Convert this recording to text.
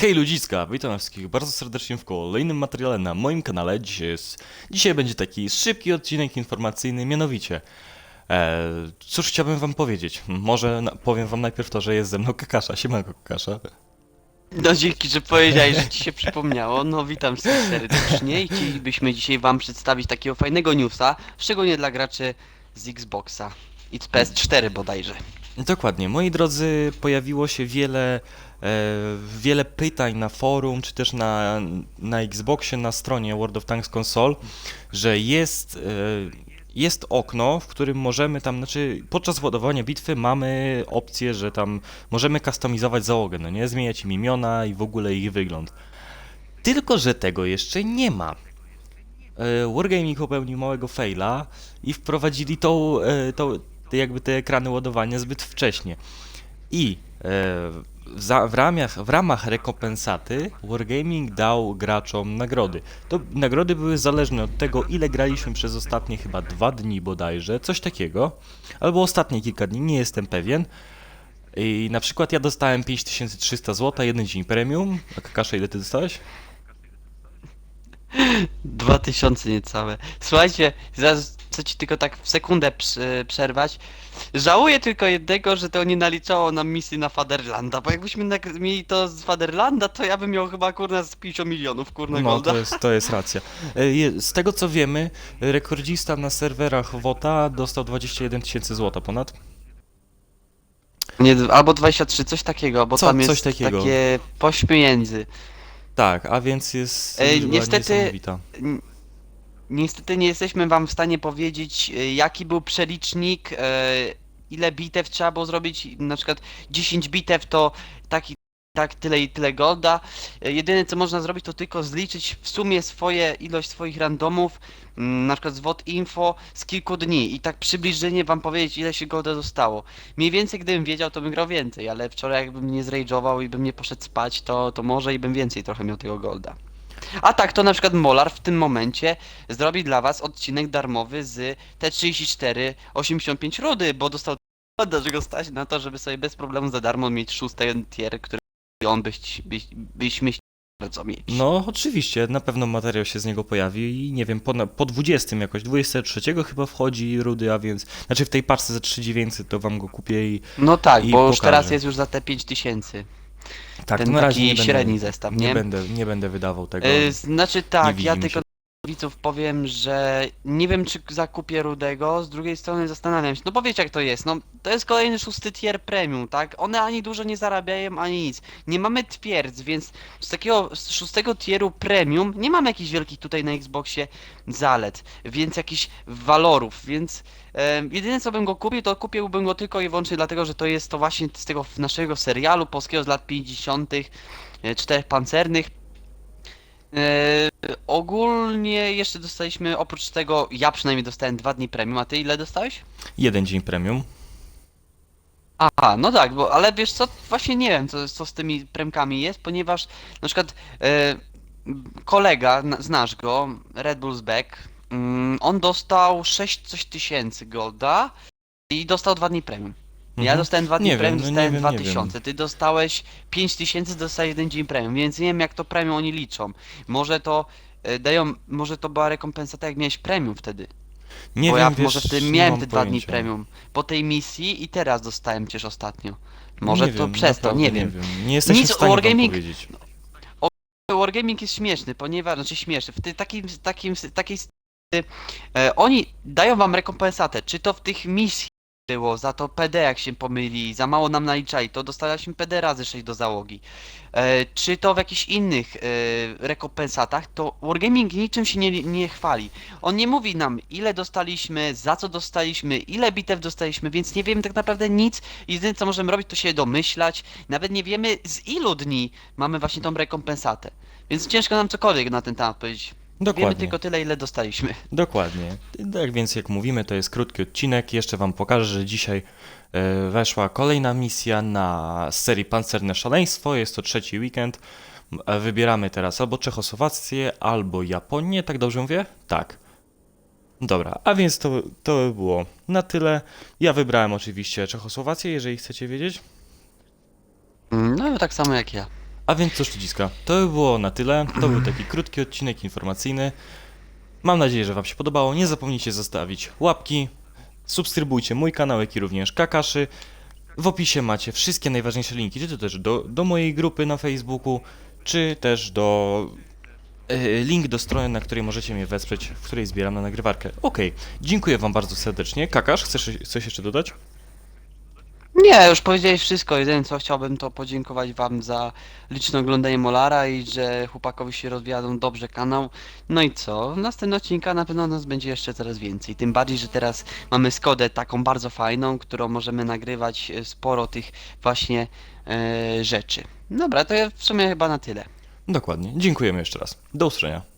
Hej ludziska, witam wszystkich bardzo serdecznie w kolejnym materiale na moim kanale. Dzisiaj, jest, dzisiaj będzie taki szybki odcinek informacyjny, mianowicie. E, cóż chciałbym wam powiedzieć? Może na, powiem wam najpierw to, że jest ze mną Kakasza. Siemanko Kakasza. No dzięki, że powiedziałeś, że ci się przypomniało. No witam serdecznie i chcielibyśmy dzisiaj wam przedstawić takiego fajnego newsa, szczególnie dla graczy z Xboxa i z PS4 bodajże. Dokładnie, moi drodzy, pojawiło się wiele, e, wiele pytań na forum, czy też na, na Xboxie, na stronie World of Tanks Console, że jest, e, jest okno, w którym możemy tam, znaczy podczas ładowania bitwy mamy opcję, że tam możemy kustomizować załogę, no nie, zmieniać im imiona i w ogóle ich wygląd. Tylko, że tego jeszcze nie ma. E, Wargaming popełnił małego faila i wprowadzili tą, e, tą, te jakby te ekrany ładowania zbyt wcześnie. I e, w, za, w, ramach, w ramach rekompensaty Wargaming dał graczom nagrody. To nagrody były zależne od tego, ile graliśmy przez ostatnie chyba dwa dni bodajże, coś takiego, albo ostatnie kilka dni, nie jestem pewien. I na przykład ja dostałem 5300 zł, jeden dzień premium. A Kakasza, ile ty dostałeś? 2000 niecałe. Słuchajcie, zaraz chcę ci tylko tak w sekundę przy- przerwać. Żałuję tylko jednego, że to nie naliczało nam misji na Faderlanda, bo jakbyśmy mieli to z Faderlanda, to ja bym miał chyba kurna z 50 milionów kurna No, golda. to jest, to jest racja. E, Z tego co wiemy, rekordzista na serwerach WOTA dostał 21 tysięcy złota ponad. Nie, albo 23, coś takiego, bo Co- tam jest coś takiego. takie pośmieniędzy. Tak, a więc jest Ej, liczba niestety- niesamowita. N- Niestety nie jesteśmy wam w stanie powiedzieć, e, jaki był przelicznik, e, ile bitew trzeba było zrobić. Na przykład 10 bitew to taki, tak, tyle i tyle golda. E, Jedyne co można zrobić to tylko zliczyć w sumie swoje, ilość swoich randomów, mm, na przykład z WOT info z kilku dni i tak przybliżenie wam powiedzieć ile się golda zostało. Mniej więcej gdybym wiedział to bym grał więcej, ale wczoraj jakbym nie zrage'ował i bym nie poszedł spać to, to może i bym więcej trochę miał tego golda. A tak, to na przykład Molar w tym momencie zrobi dla was odcinek darmowy z T34 85 rudy, bo dostał że go stać na to, żeby sobie bez problemu za darmo mieć szósty tier, który on byś, byś, byśmy bardzo mieć. No, oczywiście, na pewno materiał się z niego pojawi i nie wiem, po, po 20 jakoś, 23 chyba wchodzi Rudy, a więc, znaczy w tej paczce za 3900 to wam go kupię i No tak, i bo już pokażę. teraz jest już za te 5000. tak, ten na razie taki nie będę, średni zestaw, nie? nie będę, nie będę wydawał tego. E, znaczy tak, ja tylko widzów powiem, że nie wiem czy zakupię Rudego, z drugiej strony zastanawiam się, no bo wiecie jak to jest, no to jest kolejny szósty tier premium, tak? One ani dużo nie zarabiają, ani nic. Nie mamy twierdz, więc z takiego z szóstego tieru premium nie mamy jakichś wielkich tutaj na Xboxie zalet, więc jakichś walorów, więc e, jedyne co bym go kupił, to kupiłbym go tylko i wyłącznie dlatego, że to jest to właśnie z tego naszego serialu polskiego z lat 50. e, czterech pancernych. E, ogólnie jeszcze dostaliśmy, oprócz tego, ja przynajmniej dostałem dwa dni premium, a ty ile dostałeś? Jeden dzień premium. Aha, no tak, bo ale wiesz co, właśnie nie wiem co, co z tymi premkami jest, ponieważ na przykład e, kolega, na- znasz go, Red Bull's Back, mm, on dostał 6 coś tysięcy golda i dostał dwa dni premium. Ja Mhm. dostałem dwa dni Nie wiem, premium, no nie dostałem wiem, nie 2000, ty dostałeś 5000, dostałeś jeden dzień premium, więc nie wiem jak to premium oni liczą. Może to e, dają, może to była rekompensata jak miałeś premium wtedy. Nie bo wiem, ja wiesz, może wtedy nie miałem mam te dwa dni pojęcia. premium po tej misji i teraz dostałem przecież ostatnio. Może Nie to wiem, przez to, naprawdę nie wiem. Nie jesteśmy Nic w stanie o Wargaming- powiedzieć. Wargaming jest śmieszny, ponieważ, znaczy śmieszny, w ty, takim, takim, takiej sytuacji, e, oni dają wam rekompensatę, czy to w tych misji było, za to PD jak się pomyli, za mało nam naliczali, to dostaliśmy PD razy 6 do załogi. E, czy to w jakichś innych e, rekompensatach, to Wargaming niczym się nie, nie chwali. On nie mówi nam ile dostaliśmy, za co dostaliśmy, ile bitew dostaliśmy, więc nie wiemy tak naprawdę nic. Jedyne co możemy robić to się domyślać. Nawet nie wiemy z ilu dni mamy właśnie tą rekompensatę. Więc ciężko nam cokolwiek na ten temat powiedzieć. Wiemy Dokładnie. tylko tyle ile dostaliśmy. Dokładnie. Tak więc jak mówimy, to jest krótki odcinek. Jeszcze wam pokażę, że dzisiaj e, weszła kolejna misja na serii Pancerne Szaleństwo. Jest to trzeci weekend. E, Wybieramy teraz albo Czechosłowację, albo Japonię. Tak dobrze mówię? Tak. Dobra, a więc to, to by było na tyle. Ja wybrałem oczywiście Czechosłowację, jeżeli chcecie wiedzieć. Mm, No tak samo jak ja. A więc cóż, ludziska, to by było na tyle. To był taki krótki odcinek informacyjny. Mam nadzieję, że Wam się podobało. Nie zapomnijcie zostawić łapki, subskrybujcie mój kanał, jak i również Kakaszy. W opisie macie wszystkie najważniejsze linki, czy to też do, do mojej grupy na Facebooku, czy też do e, link do strony, na której możecie mnie wesprzeć, w której zbieram na nagrywarkę. Okej, dziękuję Wam bardzo serdecznie. Kakasz, chcesz coś jeszcze dodać? Nie, już powiedziałeś wszystko. Jedyne co chciałbym to podziękować wam za liczne oglądanie Molara i że chłopakowi się rozwijadą dobrze kanał. No i co? W następnym odcinka na pewno nas będzie jeszcze coraz więcej. Tym bardziej, że teraz mamy Skodę taką bardzo fajną, którą możemy nagrywać e, sporo tych właśnie e, rzeczy. Dobra, to ja w sumie chyba na tyle. Dokładnie. Dziękujemy jeszcze raz. Do usłyszenia.